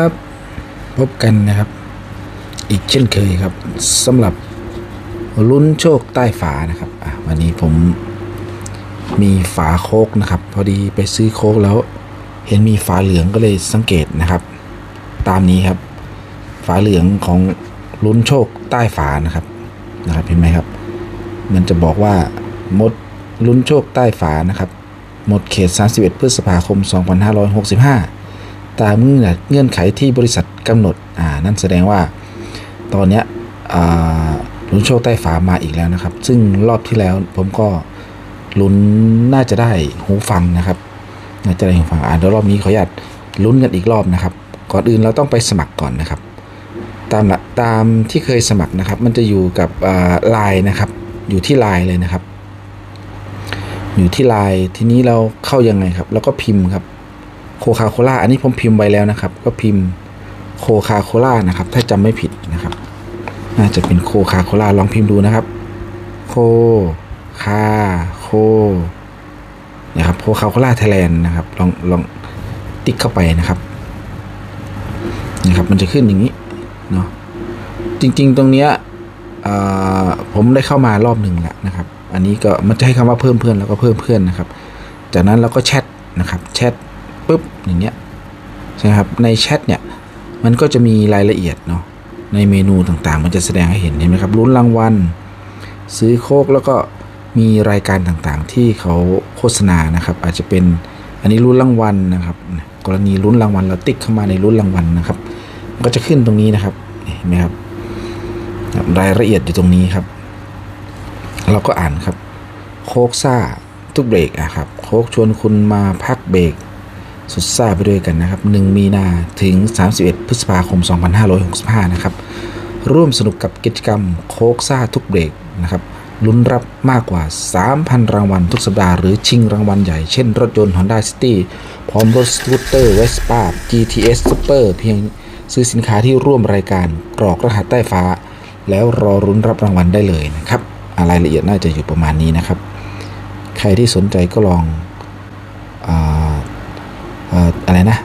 ครับพบกันนะครับ อีกเช่นเคยครับสำหรับลุ้นโชคใต้ฝานะครับวันนี้ผมมีฝาโคกนะครับ พอดีไปซื้อโคกแล้ว เห็นมีฝาเหลืองก็เลยสังเกตนะครับ ตามนี้ครับ ฝาเหลืองของลุ้นโชคใต้ฝานะครับนะครับเห็นไหมครับ มันจะบอกว่าหมดลุ้นโชคใต้ฝานะครับ หมดเขต 31 พฤษภาคม 2565 ตามเงื่อนไขที่บริษัทกำหนดอ่านั่นแสดงว่าตอนเนี้ยลุ้นโชคใต้ฝามาอีกแล้วนะครับ ซึ่งรอบที่แล้วผมก็ลุ้นน่าจะได้หูฟังนะครับน่าจะได้หูฟังอ่าเดี๋ยวรอบนี้ขออนุญาตลุ้นกันอีกรอบนะครับ ก่อนอื่นเราต้องไปสมัครก่อนนะครับ ตามตามที่เคยสมัครนะครับ มันจะอยู่กับไลน์นะครับ อยู่ที่ไลน์เลยนะครับ อยู่ที่ไลน์ทีนี้เราเข้ายังไงครับ แล้วก็พิมพ์ครับ โคคาโคล่าอันนี้ผมพิมพ์ไว้แล้วนะครับ ก็พิมพ์โคคาโคล่านะครับ ถ้าจำไม่ผิดนะครับ น่าจะเป็นโคคาโคล่าลองพิมพ์ดูนะครับ โคคาโคนะครับโคคาโคล่าไทยแลนด์นะครับ ลองลองติ๊กเข้าไปนะครับนะครับ มันจะขึ้นอย่างนี้เนาะจริง ๆ ตรงเนี้ยผมได้เข้ามารอบหนึ่งแล้วนะครับ อันนี้ก็มันจะให้คำว่าเพิ่มเพื่อนแล้วก็เพิ่มเพื่อนนะครับ จากนั้นเราก็แชทนะครับแชท ปุ๊บอย่างเงี้ยใช่ครับในแชทเนี่ยมันก็จะมีรายละเอียดเนาะในเมนูต่างๆ มันจะแสดงให้เห็นเห็นไหมครับลุ้นรางวัลซื้อโคกแล้วก็มีรายการต่างๆ ที่เขาโฆษณานะครับ อาจจะเป็นอันนี้ลุ้นรางวัลนะครับ กรณีลุ้นรางวัลเราติ๊กเข้ามาในลุ้นรางวัลนะครับมันก็จะขึ้นตรงนี้นะครับเห็นไหมครับ รายละเอียดอยู่ตรงนี้ครับ เราก็อ่านครับ โคกซ่าทุกเบรกอะครับ โคกชวนคุณมาพักเบรก สุดซ่าไปด้วยกันนะครับ 1 มีนาถึง 31 พฤษภาคม 2565 นะครับ ร่วมสนุกกับกิจกรรมโคกซ่าทุกเบรกนะครับลุ้นรับมากกว่า 3,000 รางวัลทุกสัปดาห์ หรือชิงรางวัลใหญ่ เช่น รถยนต์ Honda City พร้อมรถสกูตเตอร์ Vespa GTS Super เพียงซื้อสินค้าที่ร่วมรายการกรอกรหัสใต้ฟ้า แล้วรอรุ้นรับรางวัลได้เลยนะครับอ่ารายละเอียดน่าจะอยู่ประมาณนี้นะครับ ใครที่สนใจก็ลองอา อะไรนะ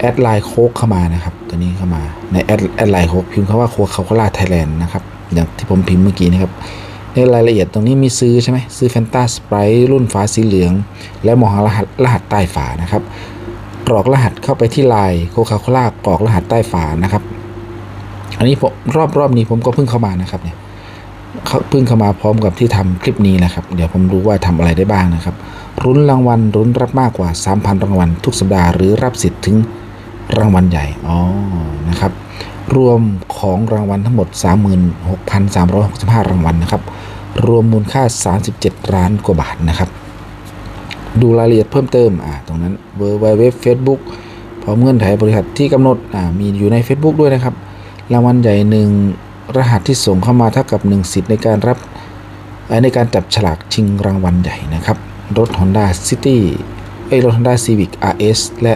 แอดไลน์โคกเข้ามานะครับ ตัวนี้เข้ามาในแอดแอดไลน์โคกพิมพ์คำว่าโคคาโคลาไทยแลนด์นะครับอย่างที่ผมพิมพ์เมื่อกี้นะครับในรายละเอียดตรงนี้มีซื้อใช่ไหมซื้อแฟนตาสไปร์รุ่นฟ้าสีเหลือง และมองหารหัสรหัสใต้ฝานะครับกรอกรหัสเข้าไปที่ไลน์โคคาโคล่ากรอกรหัสใต้ฝานะครับ อันนี้ผมรอบรอบนี้ผมก็เพิ่งเข้ามานะครับเนี่ยเขาเพิ่งเข้ามาพร้อมกับที่ทำคลิปนี้นะครับ เดี๋ยวผมรู้ว่าทำอะไรได้บ้างนะครับ รุ้นรางวัลรุ้นรับมากกว่า 3,000 รางวัลทุกสัปดาห์หรือรับสิทธิ์ถึงรางวัลใหญ่ อ๋อ นะครับ รวมของรางวัลทั้งหมด 36,365 รางวัลนะครับ รวมมูลค่า 37 ล้านกว่าบาทนะครับ ดูรายละเอียดเพิ่มเติม อ่า ตรงนั้นเบอร์ไวเว็บเฟซบุ๊กพร้อมเงื่อนไขบริษัทที่กำหนด อ่า มีอยู่ใน Facebook ด้วยนะครับ รางวัลใหญ่หนึ่งรหัสที่ส่งเข้ามาเท่ากับ 1 สิทธิ์ในการรับอ่อในการจับฉลากชิงรางวัลใหญ่นะครับ รถ Honda City ไอยรถ Honda Civic RS และ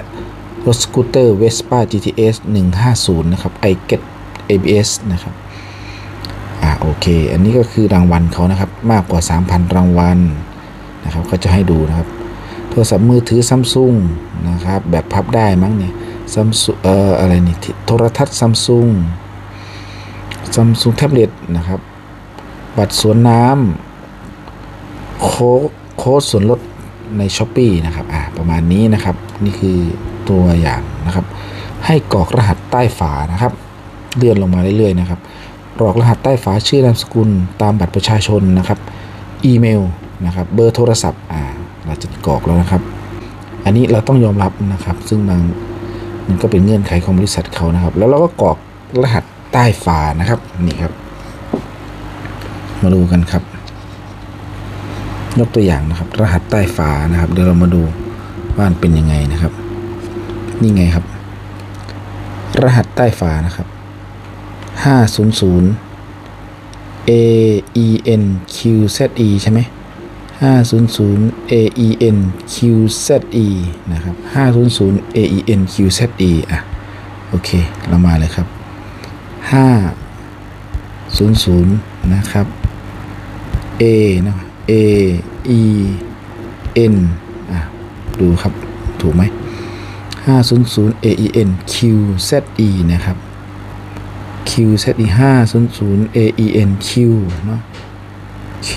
รถสกูตเตอร์ Vespa GTS 150 นะครับ i get ABS นะครับ อ่าโอเค อันนี้ก็คือรางวัลเขานะครับ มากกว่า 3,000 รางวัลนะครับก็จะให้ดูนะครับ โทรศัพท์มือถือซัมซุงนะครับ แบบพับได้มั้งเนี่ยซัมซุงเอ่ออะไรนี่โทรทัศน์ซัมซุงซัมซุงแท็บเล็ตนะครับ บัตรสวนน้ำโค้ด โค้ดส่วนลดในช้อปปีนะครับอ่าประมาณนี้นะครับ นี่คือตัวอย่างนะครับ ให้กรอกรหัสใต้ฝานะครับ เลื่อนลงมาเรื่อยๆนะครับกรอกรหัสใต้ฝาชื่อนามสกุลตามบัตรประชาชนนะครับ อีเมลนะครับเบอร์โทรศัพท์อ่าเราจะกรอกแล้วนะครับ อันนี้เราต้องยอมรับนะครับ ซึ่งบางมันก็เป็นเงื่อนไขของบริษัทเขานะครับ แล้วเราก็กรอกรหัสใต้ฝานะครับนี่ครับ มาดูกันครับ ยกตัวอย่างนะครับ รหัสใต้ฝานะครับ เดี๋ยวเรามาดูว่ามันเป็นยังไงนะครับ นี่ไงครับ รหัสใต้ฝานะครับห้าศูนย์ศูนย์ A E N Q Z E ใช่ไหมห้าศูนย์ศูนย์ A E N Q Z E นะครับห้าศูนย์ศูนย์ A E N Q Z E อะ โอเค เรามาเลยครับห้าศูนย์ศูนย์นะครับ A นะ A E N อะดูครับ ถูกไหม500 AEN QZE นะครับ QZE 500 AEN Q เนาะ Q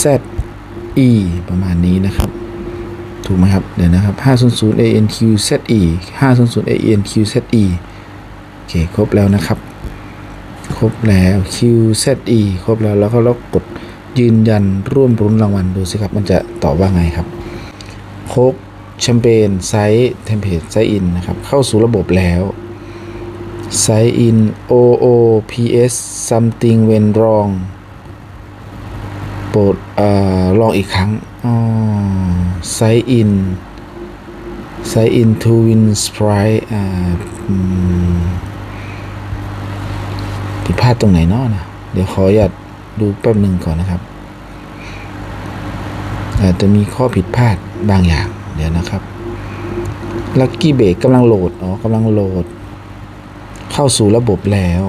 Z E ประมาณนี้นะครับ ถูกไหมครับ เดี๋ยวนะครับ 500 AN Q Z E 500 A E N Q Z E โอเค ครบแล้วนะครับ ครบแล้ว Q Z E ครบแล้วแล้วก็เรากดยืนยันร่วมรุ้นรางวัลดูสิครับมันจะตอบว่าไงครับโคกแชมเปญไซส์เทมเพลตไซส์อินนะครับเข้าสู่ระบบแล้วไซส์อิน OOPS something went wrong โปรดอลองอีกครั้งไซส์อินไซส์อิน to win sprite อ่า ผิดพลาดตรงไหนเนาะนะเดี๋ยวขออยากดูแป๊บหนึ่งก่อนนะครับอาจจะมีข้อผิดพลาดบางอย่าง เดี๋ยวนะครับลัคกี้เบรกกำลังโหลด อ๋อกำลังโหลด เข้าสู่ระบบแล้ว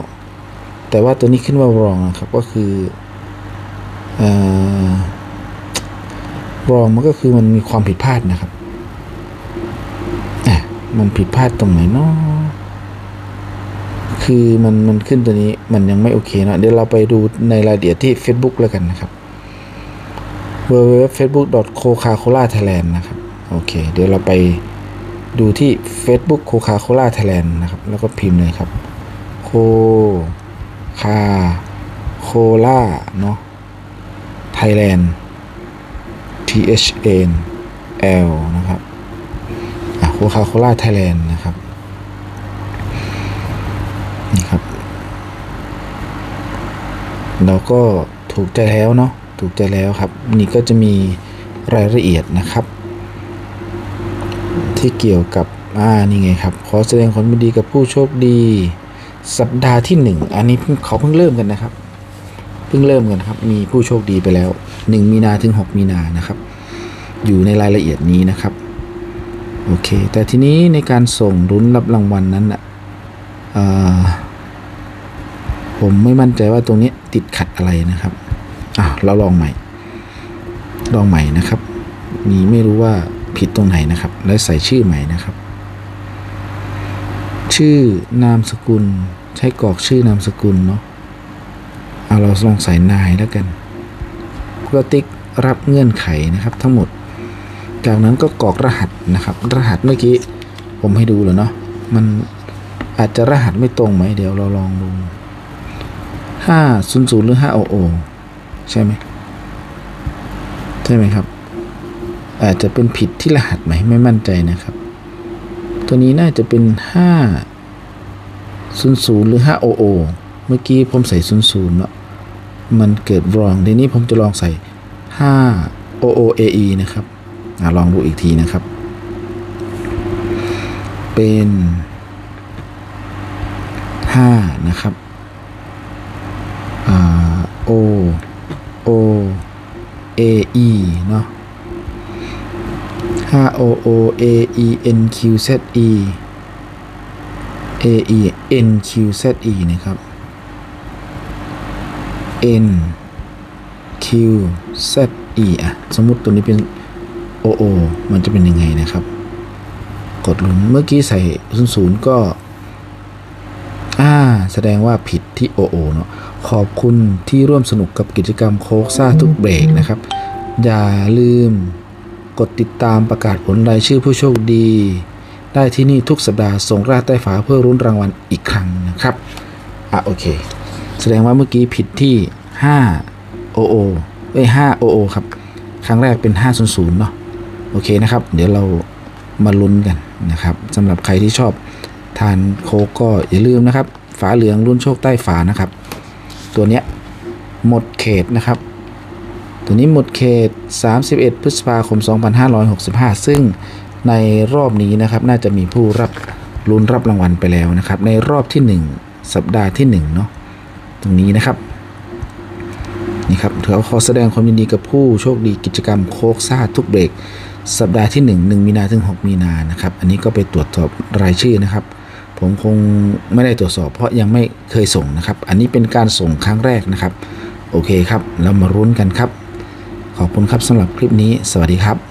แต่ว่าตัวนี้ขึ้นว่ารองนะครับ ก็คือเอ่อรองมันก็คือมันมีความผิดพลาดนะครับ อะ มันผิดพลาดตรงไหนเนาะ คือมันมันขึ้นตัวนี้มันยังไม่โอเคเนะเดี๋ยวเราไปดูในรายละเอียดที่ Facebook แล้วกันนะครับ w w w facebook coca cola thailand นะครับโอเค เดี๋ยวเราไปดูที่ Facebook coca cola thailand นะครับ แล้วก็พิมพ์เลยครับ โคคาโคล่าเนาะ Thailand T H N L นะครับอะโคคาโคล่าไทยแลนด์นะครับ นี่ครับ เราก็ถูกใจแล้วเนาะถูกใจแล้วครับ นี่ก็จะมีรายละเอียดนะครับ ที่เกี่ยวกับอ่านี่ไงครับขอแสดงความยินดีกับผู้โชคดี สัปดาห์ที่หนึ่งอันนี้เขาเพิ่งเริ่มกันนะครับ เพิ่งเริ่มกันครับ มีผู้โชคดีไปแล้ว 1 มีนาถึง 6 มีนานะครับ อยู่ในรายละเอียดนี้นะครับ โอเค แต่ทีนี้ในการส่งรุ้นรับรางวัลนั้นอะเอ่อ ผมไม่มั่นใจว่าตรงนี้ติดขัดอะไรนะครับอะเราลองใหม่ ลองใหม่นะครับ มีไม่รู้ว่าผิดตรงไหนนะครับ แล้วใส่ชื่อใหม่นะครับ ชื่อนามสกุลใช้กรอกชื่อนามสกุลเนาะเอาเราลองใส่นายแล้วกันเพื่อติ๊กรับเงื่อนไขนะครับ ทั้งหมด จากนั้นก็กรอกรหัสนะครับ รหัสเมื่อกี้ผมให้ดูแล้วเนาะมัน อาจจะรหัสไม่ตรงไหมเดี๋ยวเราลองดูห้าศูนย์ศูนย์หรือห้าโอโอใช่ไหมใช่ไหมครับ อาจจะเป็นผิดที่รหัสไหมไม่มั่นใจนะครับ ตัวนี้น่าจะเป็นห้าศูนย์ศูนย์หรือห้าโอโอเมื่อกี้ผมใส่ศูนย์ศูนย์เนาะมันเกิด wrong ทีนี้ผมจะลองใส่5 OOAE นะครับอลองดูอีกทีนะครับ เป็น 5 นะครับอ่า O O A E เนาะ5 O O A E N Q Z E A E N Q Z E นะครับ N Q Z E อะ สมมุติตัวนี้เป็น O O มันจะเป็นยังไงนะครับ กดลุ้นเมื่อกี้ใส่ศูนย์ก็าแสดงว่าผิดที่ O O เนาะขอบคุณที่ร่วมสนุกกับกิจกรรมโค้กซ่าทุกเบรกนะครับ อย่าลืมกดติดตามประกาศผลรายชื่อผู้โชคดี ได้ที่นี่ทุกสัปดาห์ส่งราดใต้ฝาเพื่อรุ้นรางวัลอีกครั้งนะครับ อะโอเค แสดงว่าเมื่อกี้ผิดที่5 OO เอ้ย5 OO ครับ ครั้งแรกเป็น 500 เนาะโอเคนะครับ เดี๋ยวเรามาลุ้นกันนะครับสำหรับใครที่ชอบทานโค้กก็อย่าลืมนะครับ ฝาเหลืองรุ่นโชคใต้ฝานะครับ ตัวเนี้ยหมดเขตนะครับ ตัวนี้หมดเขต 31 พฤษภาคม 2565 ซึ่งในรอบนี้นะครับน่าจะมีผู้รับลุ้นรับรางวัลไปแล้วนะครับ ในรอบที่ 1 สัปดาห์ที่1เนาะตรงนี้นะครับนี่ครับถือว่าขอแสดงความยินดีกับผู้โชคดีกิจกรรมโคกซ่าทุกเบรกสัปดาห์ที่ 1 1 มีนาถึง 6 มีนานะครับ อันนี้ก็ไปตรวจสอบรายชื่อนะครับ ผมคงไม่ได้ตรวจสอบ เพราะยังไม่เคยส่งนะครับ อันนี้เป็นการส่งครั้งแรกนะครับ โอเคครับ เรามารุ้นกันครับ ขอบคุณครับสำหรับคลิปนี้ สวัสดีครับ